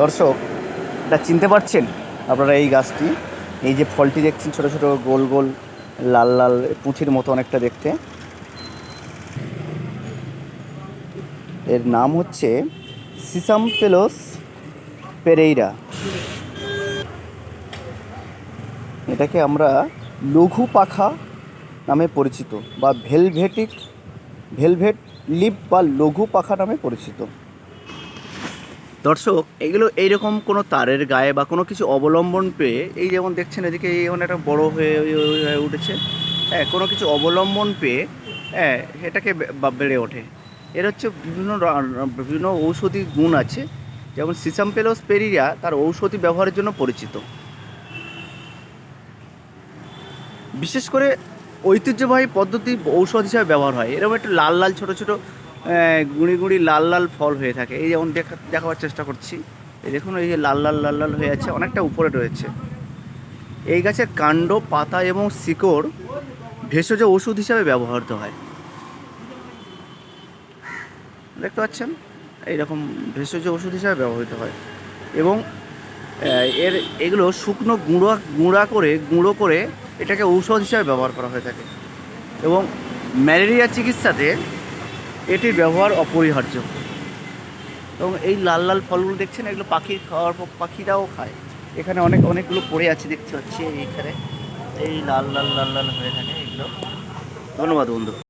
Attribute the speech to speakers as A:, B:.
A: দর্শক এটা চিনতে পারছেন আপনারা এই গাছটি, এই যে ফলটি দেখছেন ছোট ছোট গোল গোল লাল লাল পুঁথির মতো অনেকটা দেখতে। এর নাম হচ্ছে সিসাম পেলোস পেরেইরা। এটাকে আমরা লঘু পাখা নামে পরিচিত বা ভেলভেটিক, ভেলভেট লিপ বা লঘু পাখা নামে পরিচিত। দর্শক, এগুলো এইরকম কোনো তারের গায়ে বা কোনো কিছু অবলম্বন পেয়ে, এই যেমন দেখছেন এদিকে এই যেমন একটা বড় হয়ে হয়ে- উঠেছে হ্যাঁ কোনো কিছু অবলম্বন পেয়ে হ্যাঁ এটাকে বেড়ে ওঠে। এর হচ্ছে বিভিন্ন বিভিন্ন ঔষধি গুণ আছে, যেমন সিসাম পেলোস পেরিয়া তার ঔষধি ব্যবহারের জন্য পরিচিত। বিশেষ করে ঐতিহ্যবাহী পদ্ধতি ঔষধ হিসাবে ব্যবহার হয়। এরকম একটু লাল লাল, ছোট ছোট গুঁড়ি গুঁড়ি লাল লাল ফল হয়ে থাকে। এই যেমন দেখা, দেখাবার চেষ্টা করছি। এই দেখুন, এই যে লাল লাল লাল লাল হয়ে আছে, অনেকটা উপরে রয়েছে। এই গাছের কাণ্ড, পাতা এবং শিকড় ভেষজ ওষুধ হিসাবে ব্যবহৃত হয়। দেখতে পাচ্ছেন? এইরকম ভেষজ ওষুধ হিসাবে ব্যবহৃত হয়। এবং এর, এগুলো শুকনো গুঁড়ো, গুঁড়া করে, গুঁড়ো করে এটাকে ঔষধ হিসাবে ব্যবহার করা হয়ে থাকে। এবং ম্যালেরিয়া চিকিৎসাতে এটির ব্যবহার অপরিহার্য। এবং এই লাল লাল ফলগুলো দেখছেন? এগুলো পাখি খাওয়ার পাখিরাও খায়। এখানে অনেক, অনেকগুলো পড়ে আছে, দেখতে পাচ্ছি এইখানে। এই লাল লাল লাল লাল হয়ে থাকে এগুলো। ধন্যবাদ বন্ধু।